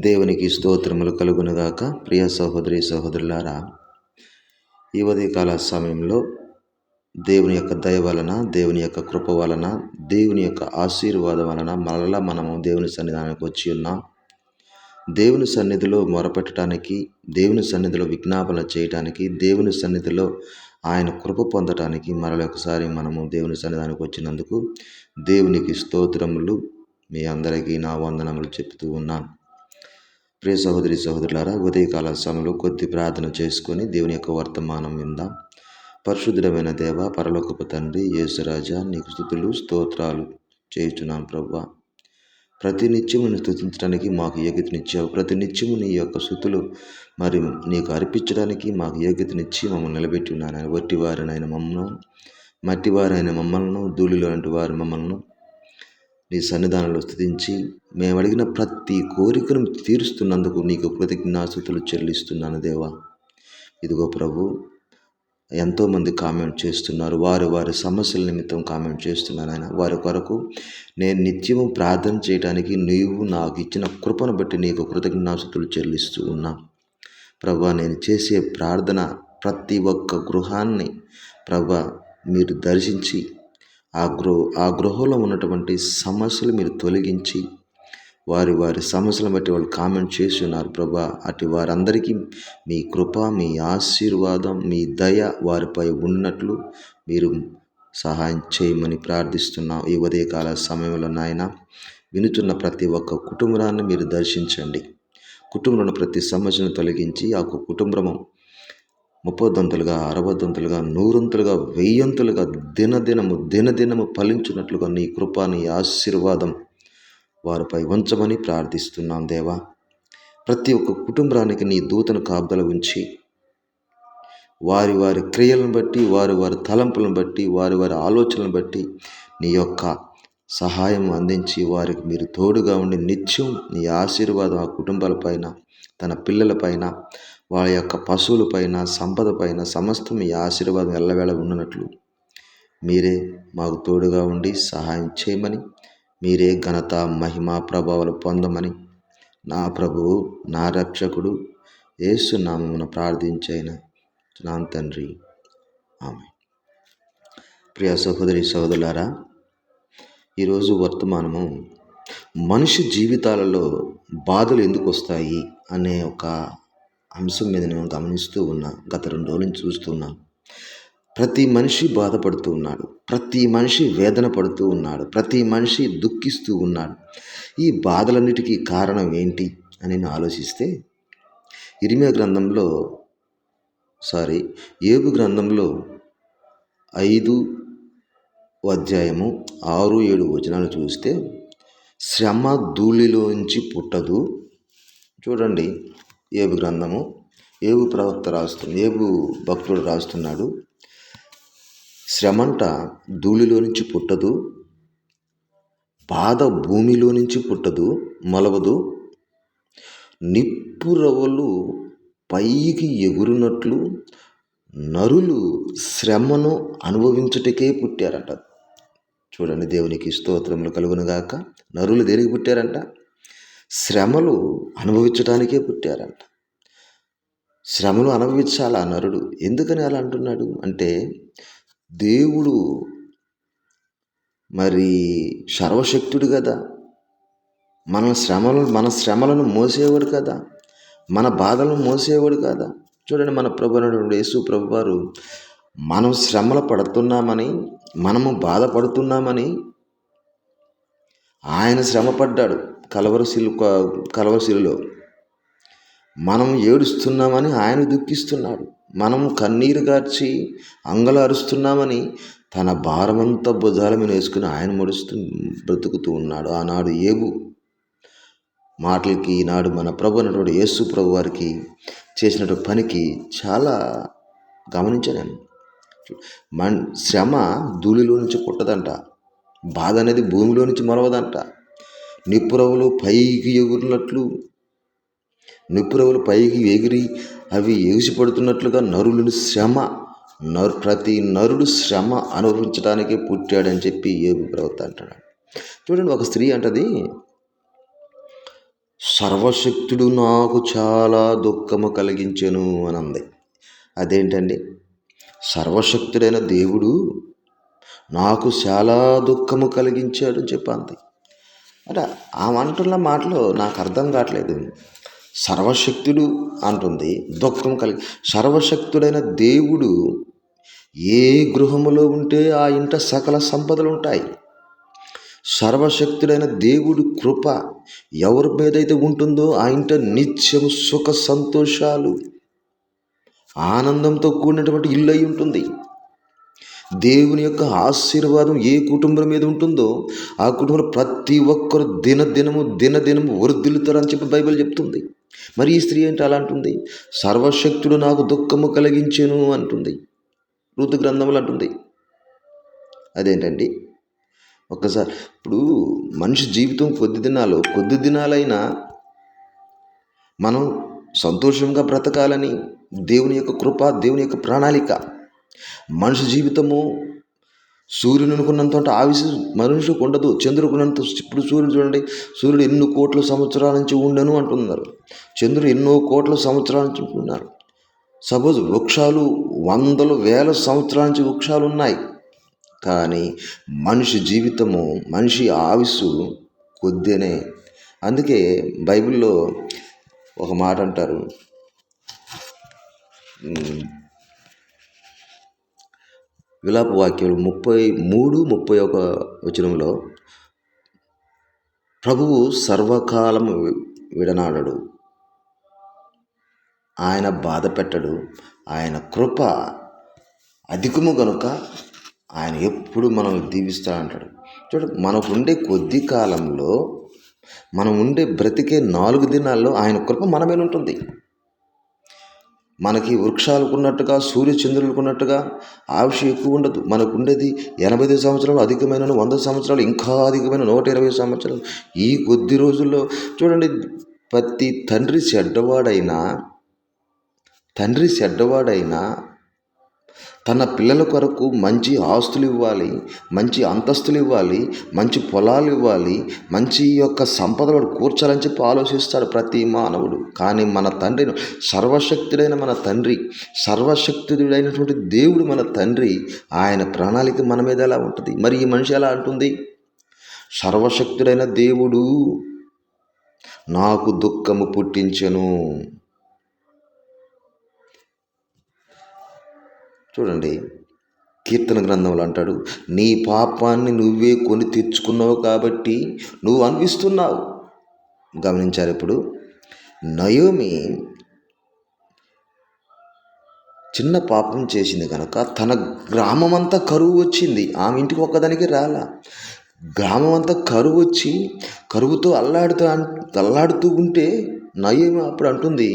దేవునికి స్తోత్రములు కలుగునుగాక. ప్రియ సహోదరి సహోదరులారా ఈ ఉదయకాల సమయంలో దేవుని యొక్క దయ వలన దేవుని యొక్క కృప వలన దేవుని యొక్క ఆశీర్వాదం వలన మరలా మనము దేవుని సన్నిధానానికి వచ్చి ఉన్నాం. దేవుని సన్నిధిలో మొరపెట్టడానికి దేవుని సన్నిధిలో విజ్ఞాపన చేయటానికి దేవుని సన్నిధిలో ఆయన కృప పొందటానికి మరొకసారి మనము దేవుని సన్నిధానికి వచ్చినందుకు దేవునికి స్తోత్రములు మీ అందరికీ నా వందనములు చెప్తూ ఉన్నాను. ప్రియ సహోదరి సహోదరులారా ఉదయకాల సమయంలో కొద్ది ప్రార్థన చేసుకొని దేవుని యొక్క వర్తమానం విందాం. పరిశుద్ధమైన దేవ పరలోకపు తండ్రి యేసురాజా నీకు స్థుతులు స్తోత్రాలు చేయుచున్నాను ప్రభా ప్రతి నిత్యమును స్థుతించడానికి మాకు యోగ్యతనిచ్చావు. ప్రతి నిత్యము నీ యొక్క స్థుతులు మరి నీకు అర్పించడానికి మాకు యోగ్యతనిచ్చి మమ్మల్ని నిలబెట్టి ఉన్నాను వట్టి వారినైన మమ్మల్ని మట్టివారైన మమ్మల్ని ధూళిలో వారి మమ్మల్ని నీ సన్నిధానంలో స్థుతించి మేము అడిగిన ప్రతి కోరికను తీరుస్తున్నందుకు నీకు కృతజ్ఞాసుతులు చెల్లిస్తున్నాను దేవా. ఇదిగో ప్రభు ఎంతోమంది కామెంట్ చేస్తున్నారు. వారు వారి సమస్యల నిమిత్తం కామెంట్ చేస్తున్నాను ఆయన. వారి కొరకు నేను నిత్యము ప్రార్థన చేయడానికి నీవు నాకు ఇచ్చిన కృపను బట్టి నీకు కృతజ్ఞాసుతులు చెల్లిస్తూ ఉన్నా. ప్రభా నేను చేసే ప్రార్థన ప్రతి ఒక్క గృహాన్ని ప్రభా మీరు దర్శించి ఆ గృహ ఆ గృహంలో ఉన్నటువంటి సమస్యలు మీరు తొలగించి వారి వారి సమస్యలను బట్టి వాళ్ళు కామెంట్ చేసి ఉన్నారు. ప్రభా అటు వారందరికీ మీ కృప మీ ఆశీర్వాదం మీ దయ వారిపై ఉన్నట్లు మీరు సహాయం చేయమని ప్రార్థిస్తున్నాం. ఈ ఉదయకాల సమయంలో నాయన వినుతున్న ప్రతి ఒక్క కుటుంబాన్ని మీరు దర్శించండి. కుటుంబంలో ప్రతి సమస్యను తొలగించి ఆ కుటుంబం ముప్పదంతులుగా అరవదంతులుగా నూరంతులుగా వెయ్యంతులుగా దినదినము దినదినము ఫలించినట్లుగా నీ కృప నీ ఆశీర్వాదం వారిపై ఉంచమని ప్రార్థిస్తున్నాం దేవా. ప్రతి ఒక్క కుటుంబానికి నీ దూతను కాపుదల ఉంచి వారి వారి క్రియలను బట్టి వారి వారి తలంపులను బట్టి వారి వారి ఆలోచనలను బట్టి నీ యొక్క సహాయం అందించి వారికి మీరు తోడుగా ఉండి నిత్యం నీ ఆశీర్వాదం ఆ కుటుంబాలపైన తన పిల్లలపైన వారి యొక్క పశువులపైన సంపదపైన సమస్తం మీ ఆశీర్వాదం ఎల్లవేళ ఉన్నట్లు మీరే మాకు తోడుగా ఉండి సహాయం చేయమని మీరే ఘనత మహిమ ప్రభావాలు పొందమని నా ప్రభువు నా రక్షకుడు ఏసునామమున ప్రార్థించైన నా తండ్రి. ఆమె ప్రియ సహోదరి సహోదరులారా ఈరోజు వర్తమానము మనిషి జీవితాలలో బాధలు ఎందుకు వస్తాయి అనే ఒక అంశం మీద నేను గమనిస్తూ ఉన్నా గత రెండు రోజుల నుంచి చూస్తున్నాను ప్రతి మనిషి బాధపడుతూ ఉన్నాడు. ప్రతి మనిషి వేదన పడుతూ ఉన్నాడు. ప్రతి మనిషి దుఃఖిస్తూ ఉన్నాడు. ఈ బాధలన్నిటికీ కారణం ఏంటి అని నేను ఆలోచిస్తే ఇరిమే గ్రంథంలో సారీ ఏబు గ్రంథంలో ఐదు అధ్యాయము ఆరు ఏడు వచనాలు చూస్తే శ్రమ ధూళిలోంచి పుట్టదు. చూడండి. ఏబు గ్రంథము. ఏబు ప్రవక్త రాస్తు ఏబు భక్తుడు రాస్తున్నాడు. శ్రమంట ధూళిలో నుంచి పుట్టదు. పాద భూమిలో నుంచి పుట్టదు మొలవదు. నిప్పురవలు పైకి ఎగురునట్లు నరులు శ్రమను అనుభవించుటకే పుట్టారట. చూడండి దేవునికి స్తోత్రములు కలుగునుగాక. నరులు దేనికి పుట్టారంట? శ్రమలు అనుభవించడానికే పుట్టారంట. శ్రమలు అనుభవించాలా నరుడు? ఎందుకని అలా అంటున్నాడు? అంటే దేవుడు మరి సర్వశక్తుడు కదా. మన శ్రమలు మన శ్రమలను మోసేవాడు కదా. మన బాధలను మోసేవాడు కదా. చూడండి మన ప్రభు యేసు ప్రభు వారు మనం శ్రమలు పడుతున్నామని మనము బాధపడుతున్నామని ఆయన శ్రమపడ్డాడు కలవరశిలు కలవరశిలులో మనం ఏడుస్తున్నామని ఆయన దుఃఖిస్తున్నాడు. మనం కన్నీరు గార్చి అంగలారుస్తున్నామని తన భారమంతా భుజాల మీద వేసుకుని ఆయన ముడుస్తూ బ్రతుకుతూ ఉన్నాడు. ఆనాడు ఏబు మాటలకి ఈనాడు మన ప్రభు అన్నటువంటి యేసు ప్రభు వారికి చేసినటువంటి పనికి చాలా గమనించాను నేను. మన్ శ్రమ ధూళిలో నుంచి పుట్టదంట బాధ అనేది భూమిలో నుంచి మొలవదంట నిప్పురవులు పైకి ఎగురినట్లు నిప్పురవులు పైకి ఎగిరి అవి ఎగిసిపడుతున్నట్లుగా నరులను శ్రమ నరు ప్రతి నరుడు శ్రమ అనుభవించడానికి పుట్టాడని చెప్పి ఏబు ప్రవక్త అంటాడు. చూడండి ఒక స్త్రీ అంటది సర్వశక్తుడు నాకు చాలా దుఃఖము కలిగించెను అని అంది. అదేంటండి? సర్వశక్తుడైన దేవుడు నాకు చాలా దుఃఖము కలిగించాడు అని చెప్పి అంది అంటే ఆ అంటున్న మాటలు నాకు అర్థం కావట్లేదు. సర్వశక్తుడు అంటుంది దుఃఖం కలిగి సర్వశక్తుడైన దేవుడు ఏ గృహములో ఉంటే ఆ ఇంట సకల సంపదలు ఉంటాయి. సర్వశక్తుడైన దేవుడు కృప ఎవరి మీదైతే ఉంటుందో ఆ ఇంట నిత్యం సుఖ సంతోషాలు ఆనందంతో కూడినటువంటి ఇల్లు అయి ఉంటుంది. దేవుని యొక్క ఆశీర్వాదం ఏ కుటుంబం మీద ఉంటుందో ఆ కుటుంబంలో ప్రతి ఒక్కరు దినదినము దినదినము వృద్ధులుతారని చెప్పి బైబిల్ చెప్తుంది. మరి ఈ స్త్రీ ఏంటి అలా అంటుంది? సర్వశక్తుడు నాకు దుఃఖము కలిగించెను అంటుంది. ఋతు గ్రంథములు అంటుంది. అదేంటండి? ఒక్కసారి ఇప్పుడు మనిషి జీవితం కొద్ది దినాలు కొద్ది దినాలైనా మనం సంతోషంగా బ్రతకాలని దేవుని యొక్క కృప దేవుని యొక్క ప్రణాళిక మనిషి జీవితము సూర్యుని అనుకున్నంత ఆవిసి మనుషులకు ఉండదు చంద్రుకున్నంత ఇప్పుడు సూర్యుడు చూడండి సూర్యుడు ఎన్నో కోట్ల సంవత్సరాల నుంచి ఉండను అంటున్నారు. చంద్రుడు ఎన్నో కోట్ల సంవత్సరాల నుంచి ఉంటున్నారు. సపోజ్ వృక్షాలు వందల వేల సంవత్సరాల నుంచి వృక్షాలు ఉన్నాయి. కానీ మనిషి జీవితము మనిషి ఆయుస్సు కొద్దినే. అందుకే బైబిల్లో ఒక మాట అంటారు. విలాప వాక్యములు ముప్పై మూడు ముప్పై ఒక వచనంలో ప్రభువు సర్వకాలం విడనాడడు. ఆయన బాధ పెట్టడు. ఆయన కృప అధికము కనుక ఆయన ఎప్పుడు మనల్ని దీవిస్తా అంటాడు చూడ మనకు ఉండే కొద్ది కాలంలో మనం ఉండే బ్రతికే నాలుగు దినాల్లో ఆయన కృప మన మీద ఉంటుంది. మనకి వృక్షాలకు ఉన్నట్టుగా సూర్యచంద్రులకు ఉన్నట్టుగా ఆయుష్ ఎక్కువ ఉండదు. మనకు ఉండేది ఎనభై ఐదు సంవత్సరాలు అధికమైన వంద సంవత్సరాలు ఇంకా అధికమైన నూట ఇరవై సంవత్సరాలు. ఈ కొద్ది రోజుల్లో చూడండి ప్రతి తండ్రి చెడ్డవాడైనా తండ్రి చెడ్డవాడైనా తన పిల్లల కొరకు మంచి ఆస్తులు ఇవ్వాలి మంచి అంతస్తులు ఇవ్వాలి మంచి పొలాలు ఇవ్వాలి మంచి యొక్క సంపదలు కూర్చాలని చెప్పి ఆలోచిస్తాడు ప్రతి మానవుడు. కానీ మన తండ్రిని సర్వశక్తుడైన మన తండ్రి సర్వశక్తుడైనటువంటి దేవుడు మన తండ్రి ఆయన ప్రణాళిక మన మీద ఎలా ఉంటుంది? మరి ఈ మనిషి ఎలా అంటుంది? సర్వశక్తుడైన దేవుడు నాకు దుఃఖము పుట్టించెను. చూడండి కీర్తన గ్రంథంలో అంటాడు నీ పాపాన్ని నువ్వే కొని తెచ్చుకున్నావు కాబట్టి నువ్వు అనిపిస్తున్నావు గమనించారు ఇప్పుడు నయోమి చిన్న పాపం చేసింది కనుక తన గ్రామం అంతా కరువు వచ్చింది. ఆమె ఇంటికి ఒక్కదానికి రాలా. గ్రామం అంతా కరువు వచ్చి కరువుతో అల్లాడుతూ అల్లాడుతూ ఉంటే నయోమి అప్పుడు అంటుంది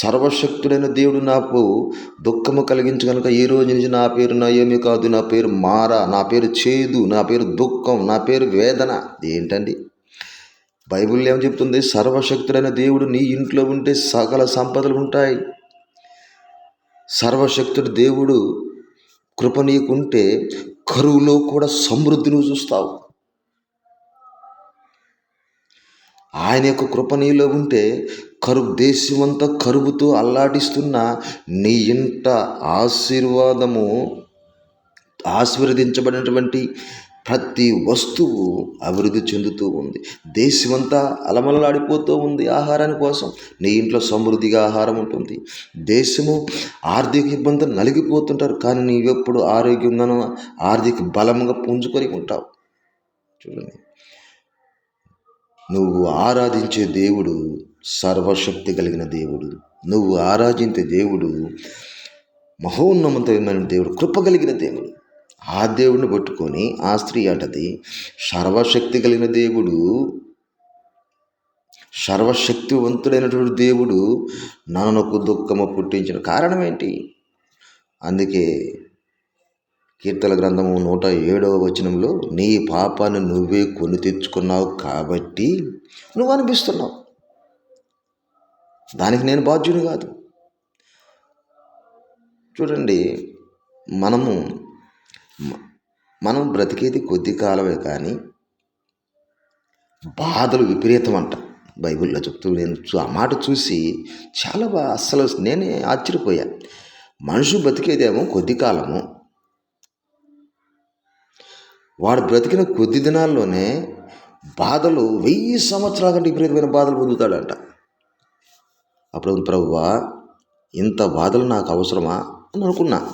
సర్వశక్తుడైన దేవుడు నాకు దుఃఖము కలిగించు కనుక ఈ రోజు నుంచి నా పేరు నయమి కాదు నా పేరు మారా నా పేరు చేదు నా పేరు దుఃఖం నా పేరు వేదన. ఏంటండి బైబిల్ ఏం చెప్తుంది? సర్వశక్తుడైన దేవుడు నీ ఇంట్లో ఉంటే సకల సంపదలు ఉంటాయి. సర్వశక్తుడు దేవుడు కృప నీకుంటే కరువులో కూడా సమృద్ధిని చూస్తావు. ఆయన యొక్క కృప నీలో ఉంటే కరువు దేశమంతా కరువుతో అల్లాడిస్తున్న నీ ఇంట ఆశీర్వాదము ఆశీర్వదించబడినటువంటి ప్రతి వస్తువు అభివృద్ధి చెందుతూ ఉంది. దేశమంతా అలమలలాడిపోతూ ఉంది ఆహారాని కోసం. నీ ఇంట్లో సమృద్ధిగా ఆహారం ఉంటుంది. దేశము ఆర్థిక ఇబ్బందులు నలిగిపోతుంటారు. కానీ నీవెప్పుడు ఆరోగ్యంగానూ ఆర్థిక బలంగా పుంజుకొని ఉంటావు. చూడండి. నువ్వు ఆరాధించే దేవుడు సర్వశక్తి కలిగిన దేవుడు. నువ్వు ఆరాధించే దేవుడు మహోన్నతమైన దేవుడు కృప కలిగిన దేవుడు. ఆ దేవుడిని పట్టుకొని ఆ స్త్రీ అంటది సర్వశక్తి కలిగిన దేవుడు సర్వశక్తివంతుడైనటువంటి దేవుడు నన్నకు దుఃఖము పుట్టించిన కారణం ఏంటి అందుకే కీర్తన గ్రంథము నూట ఏడవ వచనంలో నీ పాపాన్ని నువ్వే కొని తెచ్చుకున్నావు కాబట్టి నువ్వు అనిపిస్తున్నావు దానికి నేను బాధ్యుని కాదు. చూడండి మనము మనం బ్రతికేది కొద్ది కాలమే కానీ బాధలు విపరీతం అంట బైబిల్లో చెప్తూ నేను చూ- ఆ మాట చూసి చాలా బాగా అస్సలు నేనే ఆశ్చర్యపోయా. మనుషు బ్రతికేదేమో కొద్ది కాలము. వాడు బ్రతికిన కొద్ది దినాల్లోనే బాధలు వెయ్యి సంవత్సరాల కంటే విపరీతమైన బాధలు పొందుతాడంట. అప్పుడు ప్రభువా ఇంత బాధలు నాకు అవసరమా? అని అనుకున్నా.